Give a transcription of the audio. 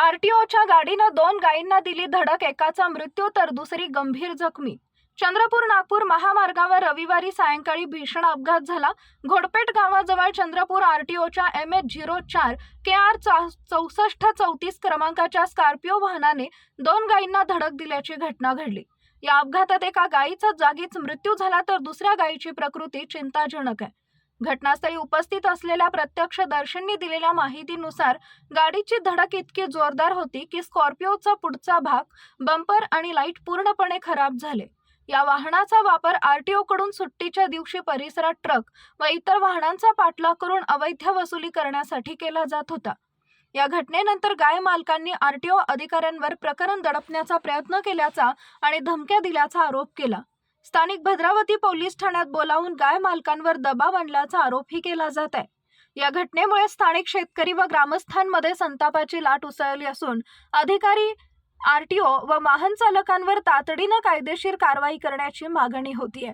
आरटीओच्या गाडीनं दोन गायींना दिली धडक एकाचा मृत्यू तर दुसरी गंभीर जखमी. चंद्रपूर नागपूर महामार्गावर रविवारी सायंकाळी भीषण अपघात झाला. घोडपेट गावाजवळ चंद्रपूर आरटीओच्या एम एच झिरो चार के आर चौसष्ट चौतीस क्रमांकाच्या स्कॉर्पिओ वाहनाने दोन गायींना धडक दिल्याची घटना घडली. या अपघातात एका गायीचा जागीच मृत्यू झाला तर दुसऱ्या गायीची प्रकृती चिंताजनक आहे. घटनास्थळी उपस्थित असलेल्या प्रत्यक्षदर्शींनी दिलेल्या माहितीनुसार गाडीची धडक इतकी जोरदार होती की स्कॉर्पिओचा पुढचा भाग बंपर आणि लाइट पूर्णपणे खराब झाले. या वाहनाचा वापर आरटीओ कडून सुट्टीच्या दिवशी परिसरात ट्रक व इतर वाहनांचा पाठलाग करून अवैध वसुली करण्यासाठी केला जात होता. या घटनेनंतर गाय मालकांनी आरटीओ अधिकाऱ्यांवर प्रकरण दडपण्याचा प्रयत्न केल्याचा आणि धमक्या दिल्याचा आरोप केला. स्थानिक भद्रावती पोलीस ठाण्यात बोलावून गाय मालकांवर दबाव आणल्याचा आरोपही केला जात आहे. या घटनेमुळे स्थानिक शेतकरी व ग्रामस्थांमध्ये संतापाची लाट उसळली असून अधिकारी आरटीओ व वाहन चालकांवर तातडीनं कायदेशीर कारवाई करण्याची मागणी होतीये.